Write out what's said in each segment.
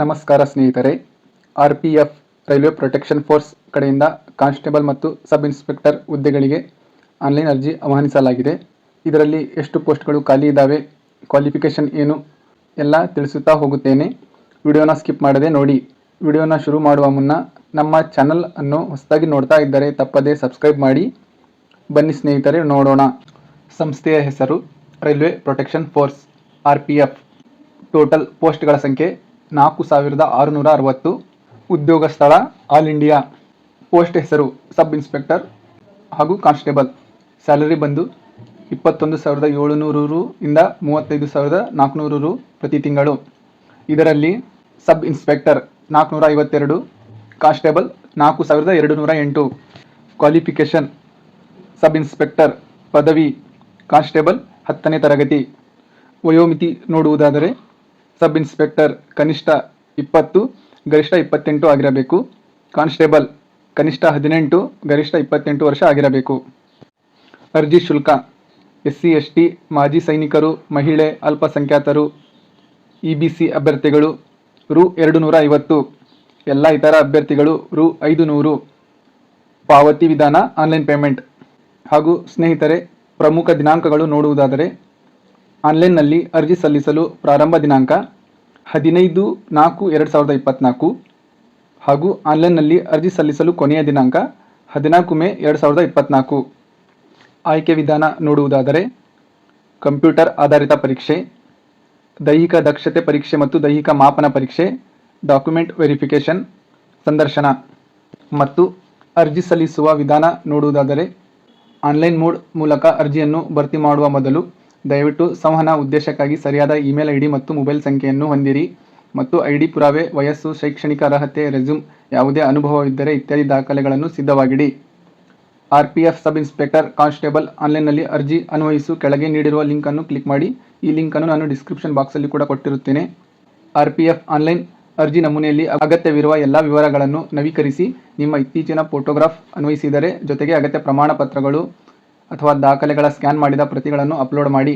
ನಮಸ್ಕಾರ ಸ್ನೇಹಿತರೆ. R P F railway protection force ಕಡೆಯಿಂದ ಕಾನ್ಸ್ಟೇಬಲ್ ಮತ್ತು ಸಬ್ ಇನ್ಸ್ಪೆಕ್ಟರ್ ಹುದ್ದೆಗಳಿಗೆ ಆನ್ಲೈನ್ ಅರ್ಜಿ ಆಹ್ವಾನಿಸಲಾಗಿದೆ. ಇದರಲ್ಲಿ ಎಷ್ಟು ಪೋಸ್ಟ್ಗಳು ಖಾಲಿ ಇದ್ದಾವೆ ಕ್ವಾಲಿಫಿಕೇಷನ್ ಏನು ಎಲ್ಲ ತಿಳಿಸುತ್ತಾ ಹೋಗುತ್ತೇನೆ. ವಿಡಿಯೋನ ಸ್ಕಿಪ್ ಮಾಡದೆ ನೋಡಿ. ವಿಡಿಯೋನ ಶುರು ಮಾಡುವ ಮುನ್ನ ನಮ್ಮ ಚಾನಲ್ ಅನ್ನು ಹೊಸದಾಗಿ ನೋಡ್ತಾ ಇದ್ದರೆ ತಪ್ಪದೇ ಸಬ್ಸ್ಕ್ರೈಬ್ ಮಾಡಿ. ಬನ್ನಿ ಸ್ನೇಹಿತರೆ, ನೋಡೋಣ. ಸಂಸ್ಥೆಯ ಹೆಸರು railway protection force, R P F. Total ಪೋಸ್ಟ್ಗಳ ಸಂಖ್ಯೆ ನಾಲ್ಕು ಸಾವಿರದ ಆರುನೂರ ಅರವತ್ತು ಉದ್ಯೋಗ ಸ್ಥಳ ಆಲ್ ಇಂಡಿಯಾ. ಪೋಸ್ಟ್ ಹೆಸರು, ಸಬ್ ಇನ್ಸ್ಪೆಕ್ಟರ್ ಹಾಗೂ ಕಾನ್ಸ್ಟೇಬಲ್. ಸ್ಯಾಲರಿ ಬಂದು ಇಪ್ಪತ್ತೊಂದು ಸಾವಿರದ ಏಳುನೂರು ರು ಇಂದ ಮೂವತ್ತೈದು ಸಾವಿರದ ನಾಲ್ಕುನೂರು ರು ಪ್ರತಿ ತಿಂಗಳು. ಇದರಲ್ಲಿ ಸಬ್ ಇನ್ಸ್ಪೆಕ್ಟರ್ ನಾಲ್ಕುನೂರ ಐವತ್ತೆರಡು ಕಾನ್ಸ್ಟೇಬಲ್ ನಾಲ್ಕು ಸಾವಿರದ ಎರಡು ನೂರ ಎಂಟು ಕ್ವಾಲಿಫಿಕೇಷನ್, ಸಬ್ ಇನ್ಸ್ಪೆಕ್ಟರ್ ಪದವಿ, ಕಾನ್ಸ್ಟೇಬಲ್ ಹತ್ತನೇ ತರಗತಿ. ವಯೋಮಿತಿ ನೋಡುವುದಾದರೆ ಸಬ್ ಇನ್ಸ್ಪೆಕ್ಟರ್ ಕನಿಷ್ಠ ಇಪ್ಪತ್ತು, ಗರಿಷ್ಠ ಇಪ್ಪತ್ತೆಂಟು ಆಗಿರಬೇಕು. ಕಾನ್ಸ್ಟೇಬಲ್ ಕನಿಷ್ಠ ಹದಿನೆಂಟು, ಗರಿಷ್ಠ ಇಪ್ಪತ್ತೆಂಟು ವರ್ಷ ಆಗಿರಬೇಕು. ಅರ್ಜಿ ಶುಲ್ಕ ಎಸ್ ಸಿ ಎಸ್ ಟಿ ಮಾಜಿ ಸೈನಿಕರು, ಮಹಿಳೆ, ಅಲ್ಪಸಂಖ್ಯಾತರು, ಇ ಬಿ ಸಿ ಅಭ್ಯರ್ಥಿಗಳು, ರು ಎರಡು ನೂರ ಐವತ್ತು ಎಲ್ಲ ಇತರ ಅಭ್ಯರ್ಥಿಗಳು, ರು ಐದು ನೂರು ಪಾವತಿ ವಿಧಾನ, ಆನ್ಲೈನ್ ಪೇಮೆಂಟ್. ಹಾಗೂ ಸ್ನೇಹಿತರೆ, ಪ್ರಮುಖ ದಿನಾಂಕಗಳು ನೋಡುವುದಾದರೆ, ಆನ್ಲೈನ್ನಲ್ಲಿ ಅರ್ಜಿ ಸಲ್ಲಿಸಲು ಪ್ರಾರಂಭ ದಿನಾಂಕ ಹದಿನೈದು, ನಾಲ್ಕು, ಎರಡು ಸಾವಿರದ ಇಪ್ಪತ್ತ್ನಾಲ್ಕು ಹಾಗೂ ಆನ್ಲೈನ್ನಲ್ಲಿ ಅರ್ಜಿ ಸಲ್ಲಿಸಲು ಕೊನೆಯ ದಿನಾಂಕ ಹದಿನಾಲ್ಕು ಮೇ ಎರಡು ಸಾವಿರದ ಇಪ್ಪತ್ತ್ನಾಲ್ಕು ಆಯ್ಕೆ ವಿಧಾನ ನೋಡುವುದಾದರೆ, ಕಂಪ್ಯೂಟರ್ ಆಧಾರಿತ ಪರೀಕ್ಷೆ, ದೈಹಿಕ ದಕ್ಷತೆ ಪರೀಕ್ಷೆ ಮತ್ತು ದೈಹಿಕ ಮಾಪನ ಪರೀಕ್ಷೆ, ಡಾಕ್ಯುಮೆಂಟ್ ವೆರಿಫಿಕೇಷನ್, ಸಂದರ್ಶನ ಮತ್ತು ಅರ್ಜಿ ಸಲ್ಲಿಸುವ ವಿಧಾನ ನೋಡುವುದಾದರೆ, ಆನ್ಲೈನ್ ಮೋಡ್ ಮೂಲಕ ಅರ್ಜಿಯನ್ನು ಭರ್ತಿ ಮಾಡುವ ಮೊದಲು ದಯವಿಟ್ಟು ಸಂವಹನ ಉದ್ದೇಶಕ್ಕಾಗಿ ಸರಿಯಾದ ಇಮೇಲ್ ಐಡಿ ಮತ್ತು ಮೊಬೈಲ್ ಸಂಖ್ಯೆಯನ್ನು ಹೊಂದಿರಿ ಮತ್ತು ಐಡಿ ಪುರಾವೆ, ವಯಸ್ಸು, ಶೈಕ್ಷಣಿಕ ಅರ್ಹತೆ, ರೆಸ್ಯೂಮ್, ಯಾವುದೇ ಅನುಭವವಿದ್ದರೆ ಇತ್ಯಾದಿ ದಾಖಲೆಗಳನ್ನು ಸಿದ್ಧವಾಗಿಡಿ. R P F sub inspector constable ಆನ್ಲೈನ್ನಲ್ಲಿ ಅರ್ಜಿ ಅನ್ವಯಿಸು. ಕೆಳಗೆ ನೀಡಿರುವ ಲಿಂಕನ್ನು ಕ್ಲಿಕ್ ಮಾಡಿ. ಈ ಲಿಂಕನ್ನು ನಾನು ಡಿಸ್ಕ್ರಿಪ್ಷನ್ ಬಾಕ್ಸಲ್ಲಿ ಕೂಡ ಕೊಟ್ಟಿರುತ್ತೇನೆ. ಆರ್ ಪಿ ಎಫ್ ಆನ್ಲೈನ್ ಅರ್ಜಿ ನಮೂನೆಯಲ್ಲಿ ಅಗತ್ಯವಿರುವ ಎಲ್ಲ ವಿವರಗಳನ್ನು ನವೀಕರಿಸಿ. ನಿಮ್ಮ ಇತ್ತೀಚಿನ ಫೋಟೋಗ್ರಾಫ್ ಅನ್ವಯಿಸಿದರೆ ಜೊತೆಗೆ ಅಗತ್ಯ ಪ್ರಮಾಣ ಪತ್ರಗಳು ಅಥವಾ ದಾಖಲೆಗಳ ಸ್ಕ್ಯಾನ್ ಮಾಡಿದ ಪ್ರತಿಗಳನ್ನು ಅಪ್ಲೋಡ್ ಮಾಡಿ.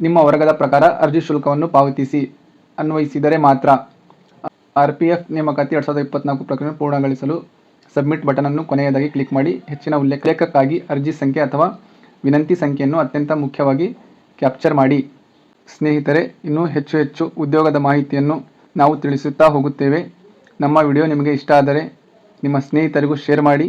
ನಿಮ್ಮ ವರ್ಗದ ಪ್ರಕಾರ ಅರ್ಜಿ ಶುಲ್ಕವನ್ನು ಪಾವತಿಸಿ. ಅನ್ವಯಿಸಿದರೆ ಮಾತ್ರ. ಆರ್ ಪಿ ಎಫ್ ನೇಮಕಾತಿ ಎರಡು ಸಾವಿರದ ಇಪ್ಪತ್ನಾಲ್ಕು ಪ್ರಕರಣ ಪೂರ್ಣಗೊಳಿಸಲು ಸಬ್ಮಿಟ್ ಬಟನ್ ಅನ್ನು ಕೊನೆಯದಾಗಿ ಕ್ಲಿಕ್ ಮಾಡಿ. ಹೆಚ್ಚಿನ ಉಲ್ಲೇಖಕ್ಕಾಗಿ ಅರ್ಜಿ ಸಂಖ್ಯೆ ಅಥವಾ ವಿನಂತಿ ಸಂಖ್ಯೆಯನ್ನು ಅತ್ಯಂತ ಮುಖ್ಯವಾಗಿ ಕ್ಯಾಪ್ಚರ್ ಮಾಡಿ. ಸ್ನೇಹಿತರೆ, ಇನ್ನೂ ಹೆಚ್ಚು ಹೆಚ್ಚು ಉದ್ಯೋಗದ ಮಾಹಿತಿಯನ್ನು ನಾವು ತಿಳಿಸುತ್ತಾ ಹೋಗುತ್ತೇವೆ. ನಮ್ಮ ವಿಡಿಯೋ ನಿಮಗೆ ಇಷ್ಟ ಆದರೆ ನಿಮ್ಮ ಸ್ನೇಹಿತರಿಗೂ ಶೇರ್ ಮಾಡಿ.